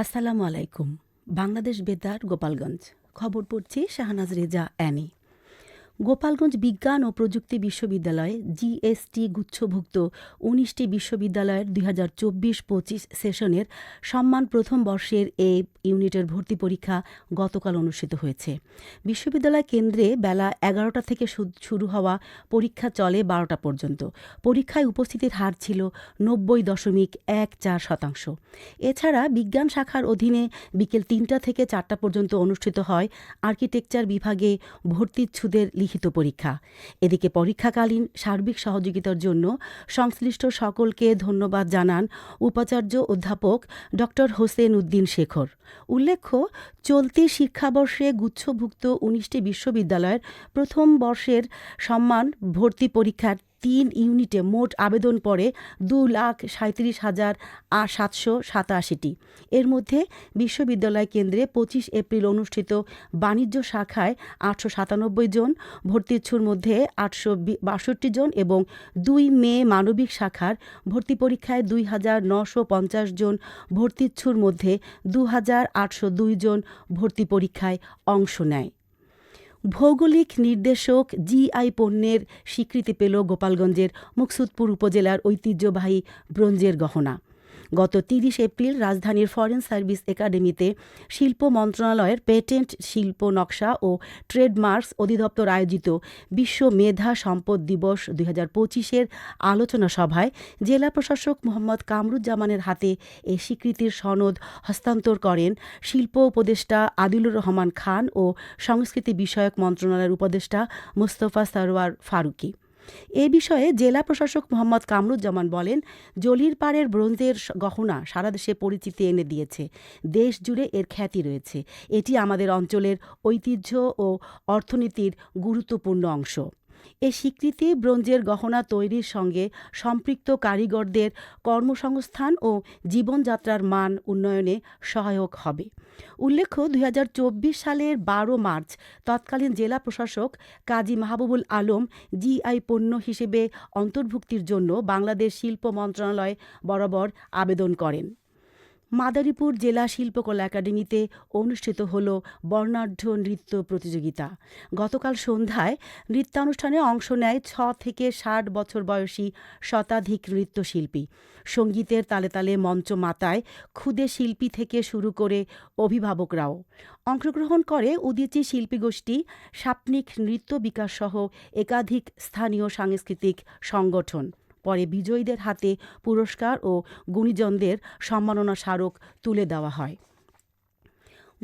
আসসালামু আলাইকুম বাংলাদেশ বেতার গোপালগঞ্জ। খবর পড়ছি শাহনাজ রেজা অ্যানি। গোপালগঞ্জ বিজ্ঞান ও প্রযুক্তি বিশ্ববিদ্যালয়ে জিএসটি গুচ্ছভুক্ত উনিশটি বিশ্ববিদ্যালয়ের দুই হাজার চব্বিশ পঁচিশ সেশনের সম্মান প্রথম বর্ষের এ ইউনিটের ভর্তি পরীক্ষা গতকাল অনুষ্ঠিত হয়েছে। বিশ্ববিদ্যালয় কেন্দ্রে বেলা এগারোটা থেকে শুরু হওয়া পরীক্ষা চলে বারোটা পর্যন্ত। পরীক্ষায় উপস্থিতির হার ছিল নব্বই দশমিক এক চার শতাংশ। এছাড়া বিজ্ঞান শাখার অধীনে বিকেল তিনটা থেকে চারটা পর্যন্ত অনুষ্ঠিত হয় আর্কিটেকচার বিভাগে ভর্তিচ্ছুদের পরীক্ষা। এদিকে পরীক্ষাকালীন সার্বিক সহযোগিতার জন্য সংশ্লিষ্ট সকলকে ধন্যবাদ জানান উপাচার্য অধ্যাপক ড হোসেন উদ্দিন শেখর। উল্লেখ্য, চলতি শিক্ষাবর্ষে গুচ্ছভুক্ত উনিশটি বিশ্ববিদ্যালয়ের প্রথম বর্ষের সম্মান ভর্তি পরীক্ষার তিন ইউনিটে মোট আবেদন পড়ে দু লাখ সাঁত্রিশ হাজার সাতশো সাতাশিটি। এর মধ্যে বিশ্ববিদ্যালয় কেন্দ্রে পঁচিশ এপ্রিল অনুষ্ঠিত বাণিজ্য শাখায় আটশো সাতানব্বই জন, ভর্তিচ্ছুর মধ্যে আটশো বাষট্টি জন এবং দুই মে মানবিক শাখার ভর্তি পরীক্ষায় দুই হাজার নশো পঞ্চাশ জন, ভর্তিচ্ছুর মধ্যে দু হাজার আটশো দুই জন ভর্তি পরীক্ষায় অংশ নেয়। ভৌগোলিক নির্দেশক জিআই পণ্যের স্বীকৃতি পেল গোপালগঞ্জের মুকসুদপুর উপজেলার ঐতিহ্যবাহী ব্রোঞ্জের গহনা। গত তিরিশ এপ্রিল রাজধানীর ফরেন সার্ভিস একাডেমিতে শিল্প মন্ত্রণালয়ের পেটেন্ট শিল্প নকশা ও ট্রেডমার্কস অধিদপ্তর আয়োজিত বিশ্ব মেধা সম্পদ দিবস দুই হাজার পঁচিশের আলোচনা সভায় জেলা প্রশাসক মোহাম্মদ কামরুজ্জামানের হাতে এ স্বীকৃতির সনদ হস্তান্তর করেন শিল্প উপদেষ্টা আদিলুর রহমান খান ও সংস্কৃতি বিষয়ক মন্ত্রণালয়ের উপদেষ্টা মুস্তফা সারোয়ার ফারুকি। এ বিষয়ে জেলা প্রশাসক মোহাম্মদ কামরুজ্জামান বলেন, জলির পাড়ের ব্রোঞ্জের গহনা সারা দেশে পরিচিতি এনে দিয়েছে। দেশ জুড়ে এর খ্যাতি রয়েছে। এটি আমাদের অঞ্চলের ঐতিহ্য ও অর্থনীতির গুরুত্বপূর্ণ অংশ। এ স্বীকৃতি ব্রোঞ্জের গহনা তৈরির সঙ্গে সম্পৃক্ত কারিগরদের কর্মসংস্থান ও জীবনযাত্রার মান উন্নয়নে সহায়ক হবে। উল্লেখ্য, দুই হাজার চব্বিশ সালের বারো মার্চ তৎকালীন জেলা প্রশাসক কাজী মাহবুবুল আলম জিআই পণ্য হিসেবে অন্তর্ভুক্তির জন্য বাংলাদেশ শিল্প মন্ত্রণালয় বরাবর আবেদন করেন। মাদারীপুর জেলা শিল্পকলা একাডেমিতে অনুষ্ঠিত হল বর্ণাঢ্য নৃত্য প্রতিযোগিতা। গতকাল সন্ধ্যায় নৃত্যানুষ্ঠানে অংশ নেয় ছ থেকে ষাট বছর বয়সী শতাধিক নৃত্যশিল্পী। সঙ্গীতের তালে তালে মঞ্চ মাতায় ক্ষুদে শিল্পী থেকে শুরু করে অভিভাবকরাও। অংশগ্রহণ করে উদীচী শিল্পীগোষ্ঠী সাপ্নিক নৃত্য বিকাশ সহ একাধিক স্থানীয় সাংস্কৃতিক সংগঠন। পরে বিজয়ীদের হাতে পুরস্কার ও গুণীজনদের সম্মাননা স্মারক তুলে দেওয়া হয়।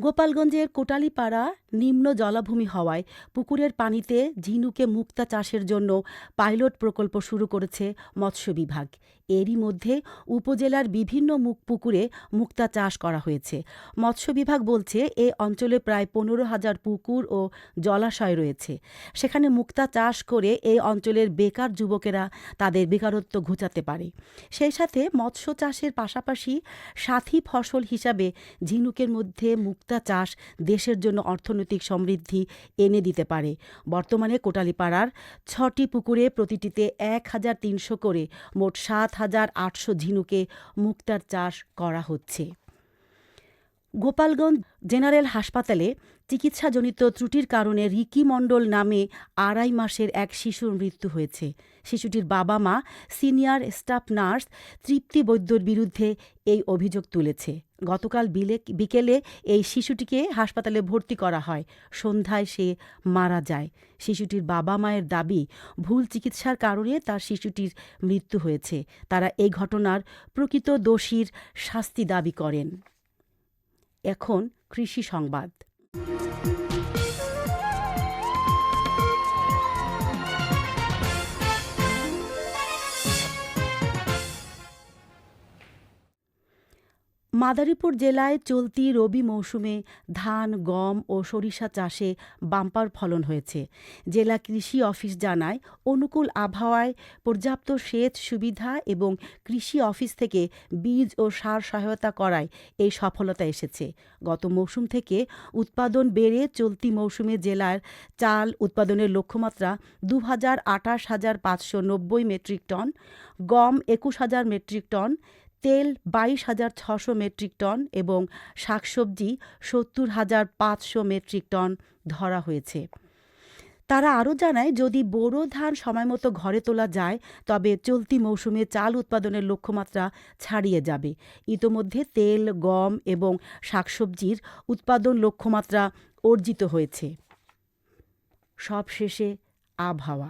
গোপালগঞ্জের কোটালীপাড়া নিম্ন জলাভূমি হওয়ায় পুকুরের পানিতে ঝিনুকে মুক্তা চাষের জন্য পাইলট প্রকল্প শুরু করেছে মৎস্য বিভাগ। এরই মধ্যে উপজেলার বিভিন্ন মুখ পুকুরে মুক্তা চাষ করা হয়েছে। মৎস্য বিভাগ বলছে, এ অঞ্চলে প্রায় পনেরো হাজার পুকুর ও জলাশয় রয়েছে। সেখানে মুক্তা চাষ করে এই অঞ্চলের বেকার যুবকেরা তাদের বেকারত্ব ঘুচাতে পারে। সেই সাথে মৎস্য চাষের পাশাপাশি সাথী ফসল হিসাবে ঝিনুকের মধ্যে মুক্তা চাষ দেশের জন্য অর্থনৈতিক সমৃদ্ধি এনে দিতে পারে। বর্তমানে কোটালীপাড়ার ছটি পুকুরে প্রতিটিতে এক হাজার তিনশো করে মোট সাত হাজার আটশো ঝিনুকে মুক্তার চাষ করা হচ্ছে। গোপালগঞ্জ জেনারেল হাসপাতালে চিকিৎসাজনিত ত্রুটির কারণে রিকি মণ্ডল নামে আড়াই মাসের এক শিশুর মৃত্যু হয়েছে। শিশুটির বাবা মা, সিনিয়র স্টাফ নার্স, তৃপ্তি বৈদ্যর বিরুদ্ধে এই অভিযোগ তুলেছে। গতকাল বিলে, বিকেলে এই শিশুটিকে হাসপাতালে ভর্তি করা হয়। সন্ধ্যায় সে মারা যায়। শিশুটির বাবা মায়ের দাবি, ভুল চিকিৎসার কারণে তার শিশুটির মৃত্যু হয়েছে। তারা এই ঘটনার প্রকৃত দোষীর শাস্তি দাবি করেন। এখন কৃষি সংবাদ। মাদারীপুর জেলায় চলতি রবি মৌসুমে ধান, গম ও সরিষা চাষে বাম্পার ফলন হয়েছে। জেলা কৃষি অফিস জানায়, অনুকূল আবহাওয়ায় পর্যাপ্ত সেচ সুবিধা এবং কৃষি অফিস থেকে বীজ ও সার সহায়তা করায় এই সফলতা এসেছে। গত মৌসুম থেকে উৎপাদন বেড়ে চলতি মৌসুমে জেলার চাল উৎপাদনের লক্ষ্যমাত্রা দু হাজার আটাশ হাজার পাঁচশো নব্বই মেট্রিক টন, গম একুশ হাজার মেট্রিক টন তেল বাইশ হাজার ছশো মেট্রিক টন এবং শাকসবজি সত্তর হাজার পাঁচশো মেট্রিক টন ধরা হয়েছে। তারা আরও জানায়, যদি বোরো ধান সময়মতো ঘরে তোলা যায়, তবে চলতি মৌসুমে চাল উৎপাদনের লক্ষ্যমাত্রা ছাড়িয়ে যাবে। ইতোমধ্যে তেল, গম এবং শাকসবজির উৎপাদন লক্ষ্যমাত্রা অর্জিত হয়েছে। সবশেষে আবহাওয়া।